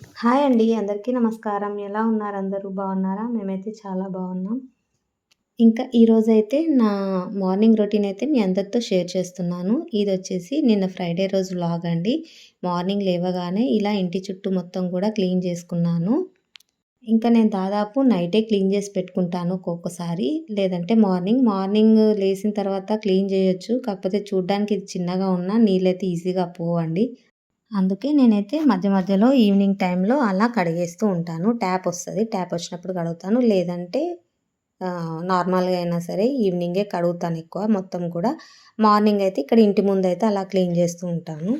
Hi అండి అందరికీ నమస్కారం. ఎలా ఉన్నారు అందరూ? బాగున్నారా? మేమైతే చాలా బాగున్నాం. ఇంకా ఈరోజైతే నా మార్నింగ్ రొటీన్ అయితే మీ అందరితో షేర్ చేస్తున్నాను. ఇది వచ్చేసి నిన్న ఫ్రైడే రోజు వ్లాగ్ అండి. మార్నింగ్ లేవగానే ఇలా ఇంటి చుట్టూ మొత్తం కూడా క్లీన్ చేసుకున్నాను. ఇంకా నేను దాదాపు నైటే క్లీన్ చేసి పెట్టుకుంటాను ఒక్కొక్కసారి. లేదంటే మార్నింగ్ మార్నింగ్ లేచిన తర్వాత క్లీన్ చేయొచ్చు. కాకపోతే చూడ్డానికి ఇది చిన్నగా ఉన్న నీళ్ళైతే ఈజీగా పోవండి. అందుకే నేనైతే మధ్య మధ్యలో ఈవినింగ్ టైంలో అలా కడిగేస్తూ ఉంటాను. ట్యాప్ వస్తుంది. ట్యాప్ వచ్చినప్పుడు కడుగుతాను. లేదంటే నార్మల్గా అయినా సరే ఈవినింగే కడుగుతాను ఎక్కువ. మొత్తం కూడా మార్నింగ్ అయితే ఇక్కడ ఇంటి ముందు అయితే అలా క్లీన్ చేస్తూ ఉంటాను.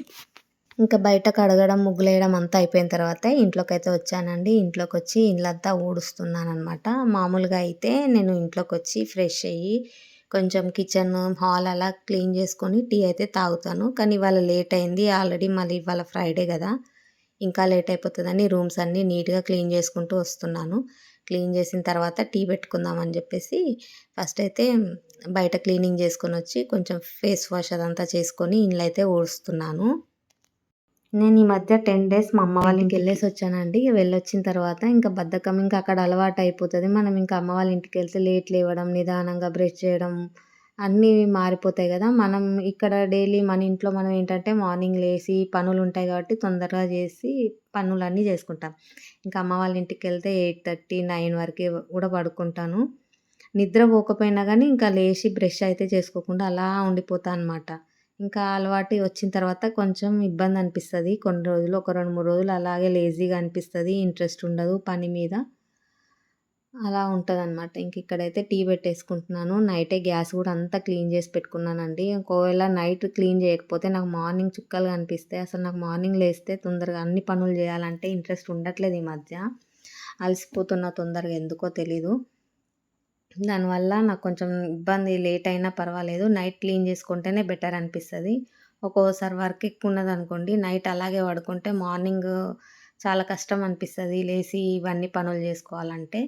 ఇంకా బయట కడగడం ముగ్గులేయడం అంతా అయిపోయిన తర్వాత ఇంట్లోకి అయితే వచ్చానండి. ఇంట్లోకి వచ్చి ఇల్లంతా ఊడుస్తున్నాను అనమాట మామూలుగా అయితే నేను ఇంట్లోకి వచ్చి ఫ్రెష్ అయ్యి కొంచెం కిచెన్ హాల్ అలా క్లీన్ చేసుకొని టీ అయితే తాగుతాను. కానీ ఇవాళ లేట్ అయింది. ఆల్రెడీ మళ్ళీ ఇవాళ ఫ్రైడే కదా. ఇంకా లేట్ అయిపోతుందని రూమ్స్ అన్నీ నీట్గా క్లీన్ చేసుకుంటూ వస్తున్నాను. క్లీన్ చేసిన తర్వాత టీ పెట్టుకుందామని చెప్పేసి ఫస్ట్ అయితే బయట క్లీనింగ్ చేసుకొని వచ్చి కొంచెం ఫేస్ వాష్ అదంతా చేసుకొని ఇండ్లు అయితే ఊడుస్తున్నాను. నేను ఈ మధ్య టెన్ డేస్ మా అమ్మ వాళ్ళ ఇంటికి వెళ్ళేసి వచ్చానండి వెళ్ళొచ్చిన తర్వాత ఇంకా బద్ధకం ఇంకా అక్కడ అలవాటు అయిపోతుంది. మనం ఇంకా అమ్మ వాళ్ళ ఇంటికి వెళ్తే లేట్ లేవడం నిదానంగా బ్రష్ చేయడం అన్నీ మారిపోతాయి కదా. మనం ఇక్కడ డైలీ మన ఇంట్లో మనం ఏంటంటే మార్నింగ్ లేచి పనులు ఉంటాయి కాబట్టి తొందరగా చేసి పనులన్నీ చేసుకుంటాం. ఇంకా అమ్మ వాళ్ళ ఇంటికి వెళ్తే ఎయిట్ థర్టీ నైన్ వరకు కూడా పడుకుంటాను. నిద్ర పోకపోయినా కానీ ఇంకా లేచి బ్రష్ అయితే చేసుకోకుండా అలా ఉండిపోతాను అనమాట ఇంకా అలవాటు వచ్చిన తర్వాత కొంచెం ఇబ్బంది అనిపిస్తుంది. కొన్ని రోజులు ఒక రెండు మూడు రోజులు అలాగే లేజీగా అనిపిస్తుంది. ఇంట్రెస్ట్ ఉండదు పని మీద అలా ఉంటుంది అనమాట ఇంక ఇక్కడైతే టీ పెట్టేసుకుంటున్నాను. నైటే గ్యాస్ కూడా అంతా క్లీన్ చేసి పెట్టుకున్నానండి. ఒకవేళ నైట్ క్లీన్ చేయకపోతే నాకు మార్నింగ్ చుక్కలు కనిపిస్తాయి. అసలు నాకు మార్నింగ్ లేస్తే తొందరగా అన్ని పనులు చేయాలంటే ఇంట్రెస్ట్ ఉండట్లేదు ఈ మధ్య. అలసిపోతున్న తొందరగా ఎందుకో తెలీదు. దానివల్ల నాకు కొంచెం ఇబ్బంది లేట్ అయినా పర్వాలేదు. నైట్ క్లీన్ చేసుకుంటేనే బెటర్ అనిపిస్తుంది. ఒక్కోసారి వర్క్ ఎక్కువ ఉన్నదనుకోండి నైట్ అలాగే పడుకుంటే మార్నింగ్ చాలా కష్టం అనిపిస్తుంది లేచి ఇవన్నీ పనులు చేసుకోవాలంటే.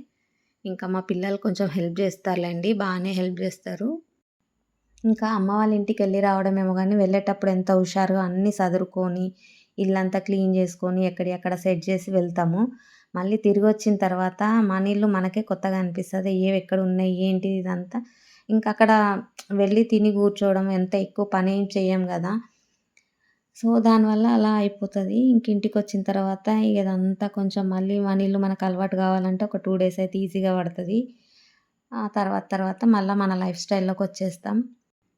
ఇంకా మా పిల్లలు కొంచెం హెల్ప్ చేస్తారులేండి బాగానే హెల్ప్ చేస్తారు. ఇంకా అమ్మ వాళ్ళ ఇంటికి వెళ్ళి రావడమేమో కానీ వెళ్ళేటప్పుడు ఎంత హుషారుగా అన్నీ సదురుకొని ఇల్లంతా క్లీన్ చేసుకొని ఎక్కడెక్కడ సెట్ చేసి వెళ్తాము. మళ్ళీ తిరిగి వచ్చిన తర్వాత మన ఇల్లు మనకే కొత్తగా అనిపిస్తుంది. ఏవి ఎక్కడ ఉన్నాయి ఏంటి? ఇదంతా. ఇంకా అక్కడ వెళ్ళి తిని కూర్చోవడం ఎంత ఎక్కువ పని ఏం చేయం కదా. సో దానివల్ల అలా అయిపోతుంది. ఇంక ఇంటికి వచ్చిన తర్వాత ఇదంతా కొంచెం మళ్ళీ మన ఇల్లు మనకు అలవాటు కావాలంటే ఒక టూ డేస్ అయితే ఈజీగా పడుతుంది. ఆ తర్వాత తర్వాత మళ్ళీ మన లైఫ్ స్టైల్లోకి వచ్చేస్తాం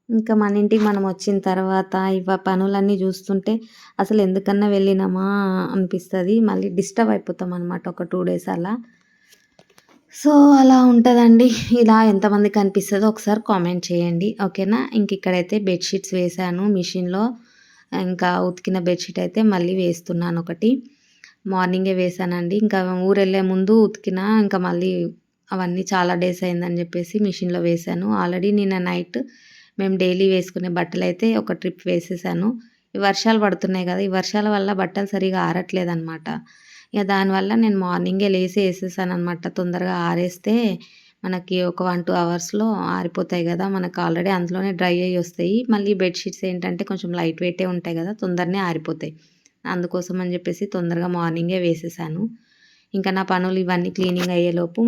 ఇంకా మన ఇంటికి మనం వచ్చిన తర్వాత ఇవ పనులన్నీ చూస్తుంటే అసలు ఎందుకన్నా వెళ్ళినామా అనిపిస్తుంది. మళ్ళీ డిస్టర్బ్ అయిపోతాం అనమాట ఒక టూ డేస్ అలా. సో అలా ఉంటుందండి. ఇలా ఎంతమందికి అనిపిస్తుందో ఒకసారి కామెంట్ చేయండి. ఓకేనా? ఇంక ఇక్కడైతే బెడ్షీట్స్ వేసాను మిషన్లో. ఇంకా ఉతికిన బెడ్షీట్ అయితే మళ్ళీ వేస్తున్నాను ఒకటి. మార్నింగే వేసానండి ఇంకా ఊరు వెళ్ళే ముందు ఉతికిన ఇంకా మళ్ళీ అవన్నీ చాలా డేస్ అయిందని చెప్పేసి మిషన్లో వేసాను ఆల్రెడీ నిన్న నైట్ మేము డైలీ వేసుకునే బట్టలు అయితే ఒక ట్రిప్ వేసేసాను. ఈ వర్షాలు పడుతున్నాయి కదా ఈ వర్షాల వల్ల బట్టలు సరిగా ఆరట్లేదు అనమాట ఇక దానివల్ల నేను మార్నింగే లేసి వేసేసాను అనమాట తొందరగా ఆరేస్తే మనకి ఒక వన్ టూ అవర్స్లో ఆరిపోతాయి కదా మనకు ఆల్రెడీ అందులోనే డ్రై అయ్యి వస్తాయి. మళ్ళీ బెడ్షీట్స్ ఏంటంటే కొంచెం లైట్ వెయిటే ఉంటాయి కదా తొందరనే ఆరిపోతాయి. అందుకోసం అని చెప్పేసి తొందరగా మార్నింగే వేసేసాను. ఇంకా నా పనులు ఇవన్నీ క్లీనింగ్ అయ్యేలోపు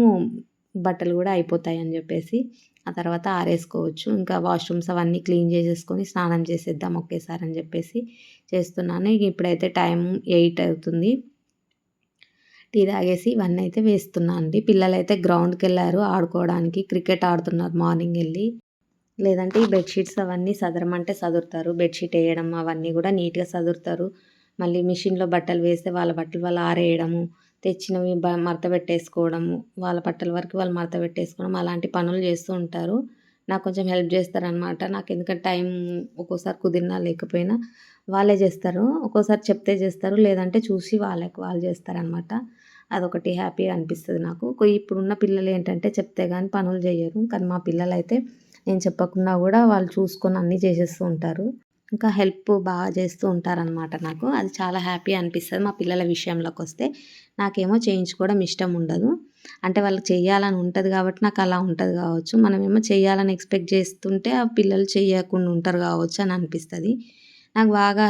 బట్టలు కూడా అయిపోతాయి అని చెప్పేసి ఆ తర్వాత ఆరేసుకోవచ్చు. ఇంకా వాష్రూమ్స్ అవన్నీ క్లీన్ చేసేసుకొని స్నానం చేసేద్దాం ఒకేసారి అని చెప్పేసి చేస్తున్నాను. ఇప్పుడైతే టైం ఎయిట్ అవుతుంది. టీ తాగేసి ఇవన్నీ అయితే వేస్తున్నాను అండి. పిల్లలు అయితే గ్రౌండ్కి వెళ్ళారు ఆడుకోవడానికి. క్రికెట్ ఆడుతున్నారు మార్నింగ్ వెళ్ళి. లేదంటే ఈ బెడ్షీట్స్ అవన్నీ సదరమంటే సదురుతారు. బెడ్షీట్ వేయడం అవన్నీ కూడా నీట్గా సదురుతారు. మళ్ళీ మిషన్లో బట్టలు వేస్తే వాళ్ళ బట్టలు వాళ్ళు ఆరేయడము తెచ్చినవి మడత పెట్టేసుకోవడము వాళ్ళ పట్టల వరకు వాళ్ళు మడత పెట్టేసుకోవడం అలాంటి పనులు చేస్తూ ఉంటారు. నాకు కొంచెం హెల్ప్ చేస్తారనమాట నాకు ఎందుకంటే టైం ఒక్కోసారి కుదిరినా లేకపోయినా వాళ్ళే చేస్తారు. ఒక్కోసారి చెప్తే చేస్తారు. లేదంటే చూసి వాళ్ళకి వాళ్ళు చేస్తారనమాట అదొకటి హ్యాపీగా అనిపిస్తుంది నాకు. ఇప్పుడున్న పిల్లలు ఏంటంటే చెప్తే కానీ పనులు చేయరు. కానీ మా పిల్లలు అయితే నేను చెప్పకుండా కూడా వాళ్ళు చూసుకొని అన్నీ చేసేస్తూ ఉంటారు. ఇంకా హెల్ప్ బాగా చేస్తూ ఉంటారనమాట నాకు. అది చాలా హ్యాపీ అనిపిస్తుంది మా పిల్లల విషయంలోకి వస్తే నాకేమో చేయించుకోవడం ఇష్టం ఉండదు. అంటే వాళ్ళకి చేయాలని ఉంటుంది కాబట్టి నాకు అలా ఉంటుంది కావచ్చు. మనమేమో చేయాలని ఎక్స్పెక్ట్ చేస్తుంటే ఆ పిల్లలు చేయకుండా ఉంటారు కావచ్చు అని అనిపిస్తుంది. నాకు బాగా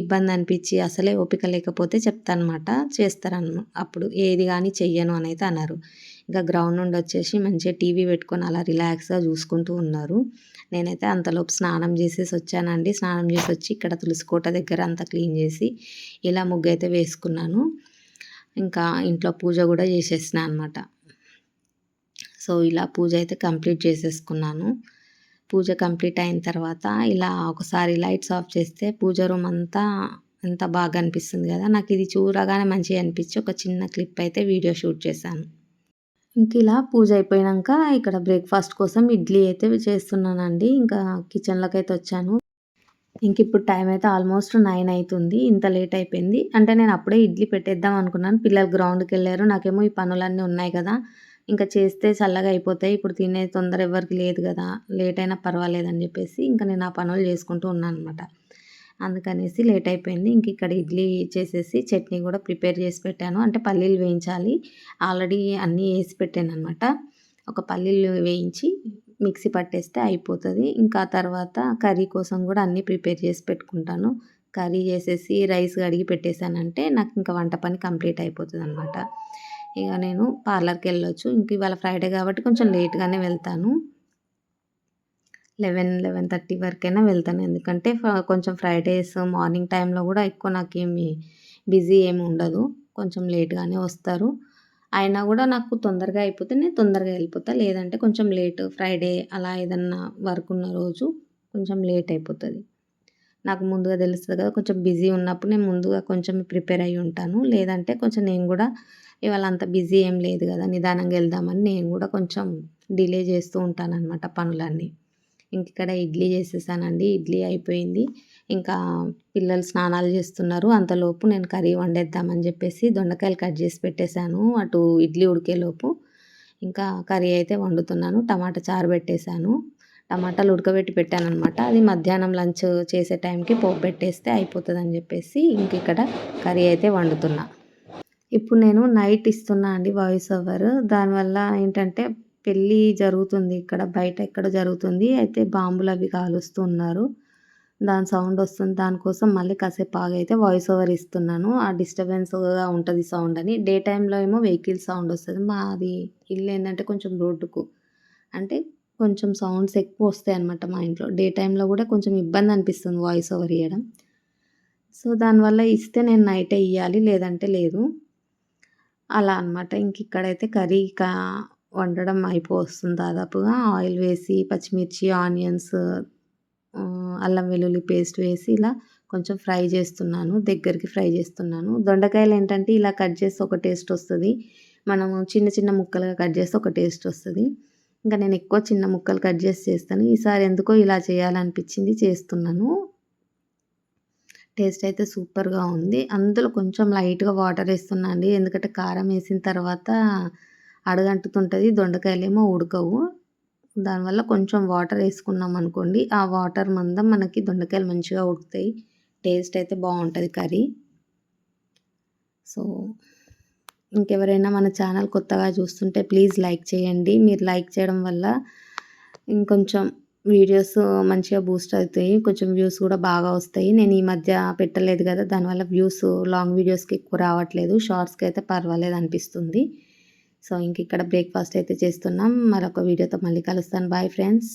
ఇబ్బంది అనిపించి అసలే ఓపిక లేకపోతే చెప్తానమాట చేస్తారన్న అప్పుడు ఏది కానీ చెయ్యను అని అయితే అన్నారు ఇంకా గ్రౌండ్ నుండి వచ్చేసి మంచిగా టీవీ పెట్టుకొని అలా రిలాక్స్గా చూసుకుంటూ ఉన్నారు. నేనైతే అంతలోపు స్నానం చేసేసి వచ్చానండి. స్నానం చేసి వచ్చి ఇక్కడ తులసికోట దగ్గర అంతా క్లీన్ చేసి ఇలా ముగ్గు అయితే వేసుకున్నాను. ఇంకా ఇంట్లో పూజ కూడా చేసేసిన అనమాట సో ఇలా పూజ అయితే కంప్లీట్ చేసేసుకున్నాను. పూజ కంప్లీట్ అయిన తర్వాత ఇలా ఒకసారి లైట్స్ ఆఫ్ చేస్తే పూజ రూమ్ అంతా అంత బాగా అనిపిస్తుంది కదా! నాకు ఇది చూడగానే మంచిగా అనిపించి ఒక చిన్న క్లిప్ అయితే వీడియో షూట్ చేశాను. ఇంక ఇలా పూజ అయిపోయాక ఇక్కడ బ్రేక్ఫాస్ట్ కోసం ఇడ్లీ అయితే చేస్తున్నానండి. ఇంకా కిచెన్లోకి అయితే వచ్చాను. ఇంక ఇప్పుడు టైం అయితే ఆల్మోస్ట్ నైన్ అవుతుంది ఇంత లేట్ అయిపోయింది. అంటే నేను అప్పుడే ఇడ్లీ పెట్టేద్దాం అనుకున్నాను. పిల్లలు గ్రౌండ్కి వెళ్ళారు. నాకేమో ఈ పనులన్నీ ఉన్నాయి కదా. ఇంకా చేస్తే చల్లగా అయిపోతాయి. ఇప్పుడు తినే తొందర ఎవరికి లేదు కదా. లేట్ అయినా పర్వాలేదని చెప్పేసి ఇంకా నేను ఆ పనులు చేసుకుంటూ ఉన్నాను అనమాట అందుకనేసి లేట్ అయిపోయింది ఇంక ఇక్కడ ఇడ్లీ చేసేసి చట్నీ కూడా ప్రిపేర్ చేసి పెట్టాను. అంటే పల్లీలు వేయించాలి. ఆల్రెడీ అన్నీ వేసి పెట్టాను అనమాట ఒక పల్లీలు వేయించి మిక్సీ పట్టేస్తే అయిపోతుంది. ఇంకా తర్వాత కర్రీ కోసం కూడా అన్నీ ప్రిపేర్ చేసి పెట్టుకుంటాను. కర్రీ చేసేసి రైస్ కడిగి పెట్టేశానంటే నాకు ఇంకా వంట పని కంప్లీట్ అయిపోతుంది అనమాట ఇక నేను పార్లర్కి వెళ్ళొచ్చు. ఇంక ఇవాళ ఫ్రైడే కాబట్టి కొంచెం లేట్గానే వెళ్తాను. లెవెన్ లెవెన్ థర్టీ వరకైనా వెళ్తాను. ఎందుకంటే కొంచెం ఫ్రైడేస్ మార్నింగ్ టైంలో కూడా ఎక్కువ నాకేమి బిజీ ఏమి ఉండదు. కొంచెం లేట్గానే వస్తారు. అయినా కూడా నాకు తొందరగా అయిపోతే నేను తొందరగా వెళ్ళిపోతా. లేదంటే కొంచెం లేట్ ఫ్రైడే అలా ఏదన్నా వర్క్ ఉన్న రోజు కొంచెం లేట్ అయిపోతుంది. నాకు ముందుగా తెలుస్తుంది కదా కొంచెం బిజీ ఉన్నప్పుడు నేను ముందుగా కొంచెం ప్రిపేర్ అయ్యి ఉంటాను. లేదంటే కొంచెం నేను కూడా ఇవాళ అంత బిజీ ఏం లేదు కదా నిదానంగా వెళ్దామని నేను కూడా కొంచెం డిలే చేస్తూ ఉంటాను అనమాట పనులన్నీ. ఇక్కడ ఇడ్లీ చేసేసానండి. ఇడ్లీ అయిపోయింది. ఇంకా పిల్లలు స్నానాలు చేస్తున్నారు. అంతలోపు నేను కర్రీ వండేద్దామని చెప్పేసి దొండకాయలు కట్ చేసి పెట్టేశాను. అటు ఇడ్లీ ఉడికేలోపు ఇంకా కర్రీ అయితే వండుతున్నాను. టమాటా చారు పెట్టేశాను. టమాటాలు ఉడకబెట్టి పెట్టాను అనమాట అది మధ్యాహ్నం లంచ్ చేసే టైంకి పోపు పెట్టేస్తే అయిపోతుంది అని చెప్పేసి ఇంక ఇక్కడ కర్రీ అయితే వండుతున్నా. ఇప్పుడు నేను నైట్ ఇస్తున్నా అండి వాయిస్ ఓవర్. దానివల్ల ఏంటంటే పెళ్ళి జరుగుతుంది ఇక్కడ బయట ఎక్కడ జరుగుతుంది అయితే బాంబులు అవి కాలుస్తూ ఉన్నారు. దాని సౌండ్ వస్తుంది దానికోసం మళ్ళీ కాసేపు ఆగైతే వాయిస్ ఓవర్ ఇస్తున్నాను. ఆ డిస్టర్బెన్స్గా ఉంటుంది సౌండ్ అని. డే టైంలో ఏమో వెహికల్ సౌండ్ వస్తుంది. మాది ఇల్లు ఏంటంటే కొంచెం రోడ్డుకు. అంటే కొంచెం సౌండ్స్ ఎక్కువ వస్తాయి అనమాట మా ఇంట్లో. డే టైంలో కూడా కొంచెం ఇబ్బంది అనిపిస్తుంది వాయిస్ ఓవర్ ఇవ్వడం సో దానివల్ల ఇస్తే నేను నైటే ఇవ్వాలి లేదంటే లేదు. అలా అనమాట ఇంక ఇక్కడైతే కర్రీ కా వండడం అయిపోతుంది దాదాపుగా. ఆయిల్ వేసి పచ్చిమిర్చి ఆనియన్స్ అల్లం వెల్లుల్లి పేస్ట్ వేసి ఇలా కొంచెం ఫ్రై చేస్తున్నాను. దగ్గరికి ఫ్రై చేస్తున్నాను. దొండకాయలు ఏంటంటే ఇలా కట్ చేస్తే ఒక టేస్ట్ వస్తుంది. మనము చిన్న చిన్న ముక్కలుగా కట్ చేస్తే ఒక టేస్ట్ వస్తుంది. ఇంకా నేను ఎక్కువ చిన్న ముక్కలు కట్ చేసి చేస్తాను. ఈసారి ఎందుకో ఇలా చేయాలనిపించింది చేస్తున్నాను. టేస్ట్ అయితే సూపర్గా ఉంది. అందులో కొంచెం లైట్గా వాటర్ వేస్తున్నా అండి. ఎందుకంటే కారం వేసిన తర్వాత అడగంటుతుంటుంది దొండకాయలేమో ఉడకవు. దానివల్ల కొంచెం వాటర్ వేసుకున్నాం అనుకోండి ఆ వాటర్ మందం మనకి దొండకాయలు మంచిగా ఉడుకుతాయి. టేస్ట్ అయితే బాగుంటుంది కర్రీ. సో ఇంకెవరైనా మన ఛానల్ కొత్తగా చూస్తుంటే ప్లీజ్ లైక్ చేయండి. మీరు లైక్ చేయడం వల్ల ఇంకొంచెం వీడియోస్ మంచిగా బూస్ట్ అవుతాయి కొంచెం వ్యూస్ కూడా బాగా వస్తాయి. నేను ఈ మధ్య పెట్టలేదు కదా దానివల్ల వ్యూస్ లాంగ్ వీడియోస్కి ఎక్కువ రావట్లేదు. షార్ట్స్కి అయితే పర్వాలేదు అనిపిస్తుంది. సో ఇంక ఇక్కడ బ్రేక్ఫాస్ట్ అయితే చేస్తున్నాం. మరొక వీడియోతో మళ్ళీ కలుస్తాను. Bye friends